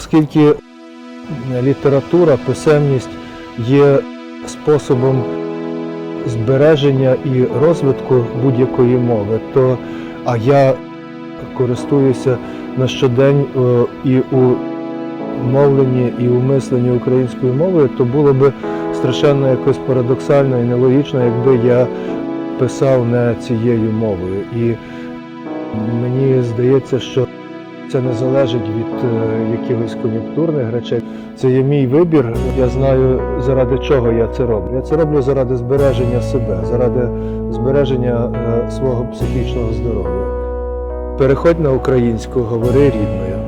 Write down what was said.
Оскільки література, писемність є способом збереження і розвитку будь-якої мови, то а я користуюся на щодень е, і у мовленні, і у мисленні українською мовою, то було би страшенно якось парадоксально і нелогічно, якби я писав не цією мовою. І мені здається, що це не залежить від е, якихось кон'юнктурних речей. Це є мій вибір. Я знаю, заради чого я це роблю. Я це роблю заради збереження себе, заради збереження е, свого психічного здоров'я. Переходь на українську, говори рідною.